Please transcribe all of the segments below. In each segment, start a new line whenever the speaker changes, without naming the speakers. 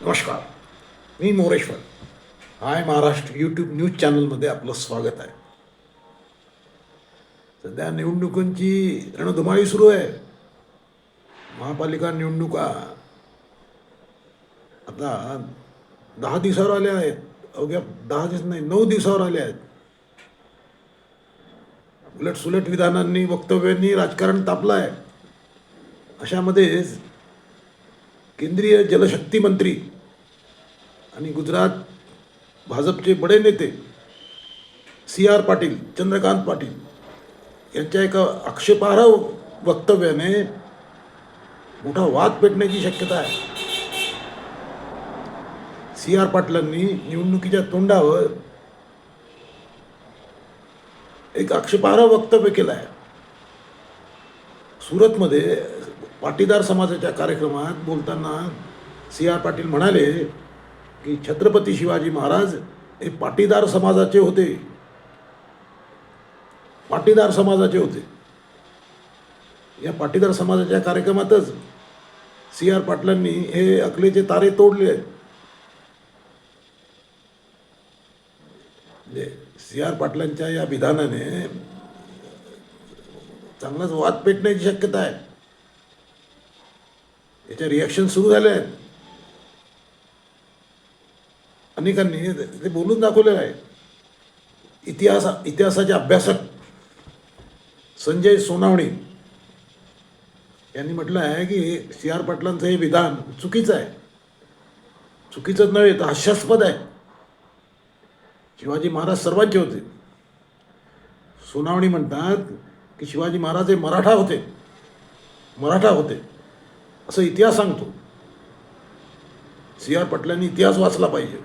नमस्कार. मी Moreshwar. Hi Maharashtra YouTube news चॅनलमध्ये आपलं स्वागत आहे. सध्या निवडणुकांची रणधुमाळी सुरू आहे. महापालिका निवडणुका आता दहा दिवसावर आल्या आहेत. अवघ्या दहा दिवस नाही नऊ दिवसावर आल्या आहेत. उलट सुलट विधानांनी वक्तव्यांनी राजकारण तापलं आहे अशामध्येच केंद्रीय जलशक्ती मंत्री आणि गुजरात भाजपचे बडे नेते सी आर पाटील चंद्रकांत पाटील यांच्या एका आक्षेपार्ह वक्तव्याने मोठा वाद पेटण्याची शक्यता आहे. सी आर पाटलांनी निवडणुकीच्या तोंडावर एक आक्षेपार्ह वक्तव्य केलं आहे. सुरतमध्ये पाटीदार समाजाच्या कार्यक्रमात. बोलताना सी आर पाटील म्हणाले की छत्रपती शिवाजी महाराज हे पाटीदार समाजाचे होते. पाटीदार समाजाचे होते. या पाटीदार समाजाच्या कार्यक्रमातच सी आर पाटलांनी हे अकलेचे तारे तोडले. आहेत म्हणजे सी आर पाटलांच्या या विधानाने चांगलाच वाद पेटण्याची शक्यता आहे. याच्या रिॲक्शन सुरू झाले आहेत. अनेकांनी ते बोलून दाखवलेलं आहे. इतिहास इतिहासाचे अभ्यासक संजय सोनावणे यांनी म्हटलं आहे की सी आर पाटलांचं हे विधान चुकीचं आहे. चुकीचंच नव्हे तर हास्यास्पद आहे. शिवाजी महाराज सर्वांचे होते. सोनावणी म्हणतात की शिवाजी महाराज हे मराठा होते. मराठा होते. असं इतिहास सांगतो. सी आर पाटलांनी इतिहास वाचला पाहिजे.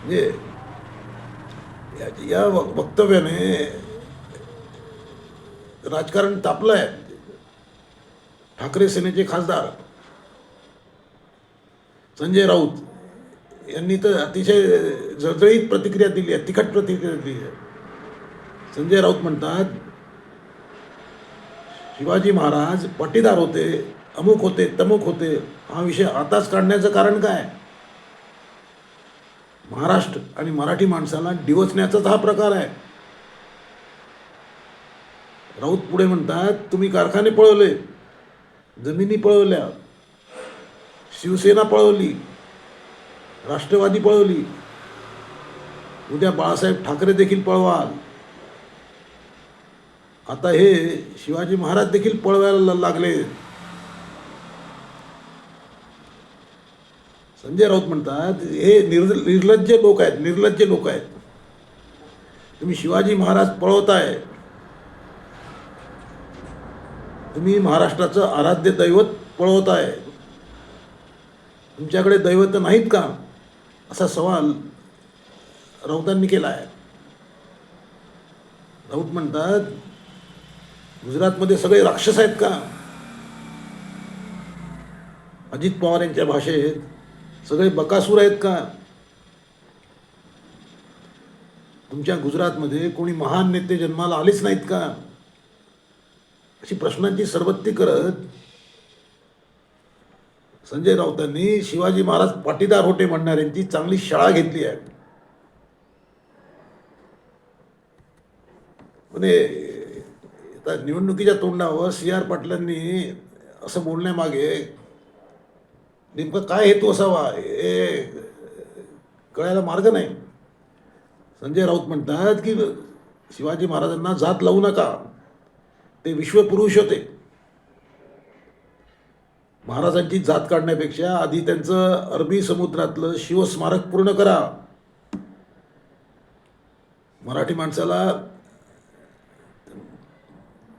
म्हणजे या- या वक्तव्याने राजकारण तापलं आहे ठाकरे सेनेचे खासदार संजय राऊत यांनी तर अतिशय जळजळीत प्रतिक्रिया दिली आहे तिखट प्रतिक्रिया दिली आहे. संजय राऊत म्हणतात शिवाजी महाराज पटीदार होते अमुक होते तमुक होते. हा विषय आताच काढण्याचं कारण काय? महाराष्ट्र आणि मराठी माणसाला डिवचण्याचाच हा प्रकार आहे. राऊत पुढे म्हणतात तुम्ही कारखाने पळवले जमिनी पळवल्या शिवसेना पळवली राष्ट्रवादी पळवली. उद्या बाळासाहेब ठाकरे देखील पळवाल. आता हे शिवाजी महाराज देखील पळवायला लागले. संजय राऊत म्हणतात हे निर् निर्लज्ज लोक आहेत निर्लज्ज लोक आहेत. तुम्ही शिवाजी महाराज पळवताय. तुम्ही महाराष्ट्राचं आराध्य दैवत पळवताय. तुमच्याकडे दैवत नाहीत का? असा सवाल राऊतांनी केला आहे राऊत म्हणतात गुजरातमध्ये सगळे राक्षस आहेत का? अजित पवार यांच्या भाषेत सगळे बकासूर आहेत का? तुमच्या गुजरातमध्ये कोणी महान नेते जन्माला आलेच नाहीत का? अशी प्रश्नांची सरबत्ती करत संजय राऊतांनी शिवाजी महाराज पाटीदार होते म्हणणाऱ्यांची चांगली शाळा घेतली आहे. म्हणजे आता निवडणुकीच्या तोंडावर सी आर पाटलांनी असं बोलण्यामागे नेमकं काय हेतू असावा हे कळायला मार्ग नाही. संजय राऊत म्हणतात की शिवाजी महाराजांना जात लावू नका. ते विश्वपुरुष होते. महाराजांची जात काढण्यापेक्षा आधी त्यांचं अरबी समुद्रातलं शिवस्मारक पूर्ण करा. मराठी माणसाला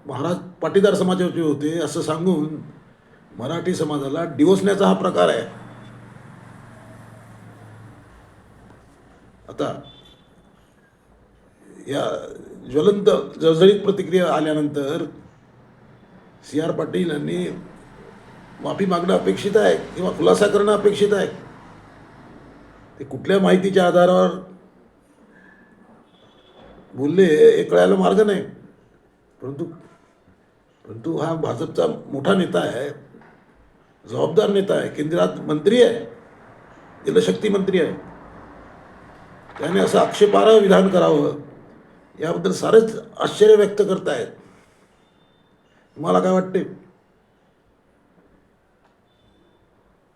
महाराज पाटीदार समाजाचे होते असं सांगून मराठी समाजाला डिवसण्याचा हा प्रकार आहे. आता या ज्वलंत जळजळीत प्रतिक्रिया आल्यानंतर सी आर पाटील यांनी माफी मागणं अपेक्षित आहे किंवा खुलासा करणं अपेक्षित आहे? ते कुठल्या माहितीच्या आधारावर बोलले हे कळायला मार्ग नाही. परंतु परंतु हा भाजपचा मोठा नेता आहे जबाबदार नेता आहे केंद्रात मंत्री आहे जलशक्ती मंत्री आहे. त्याने असं आक्षेपार्ह विधान करावं याबद्दल सारेच आश्चर्य व्यक्त करतायत. तुम्हाला काय वाटते?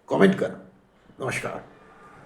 कॉमेंट करा. नमस्कार.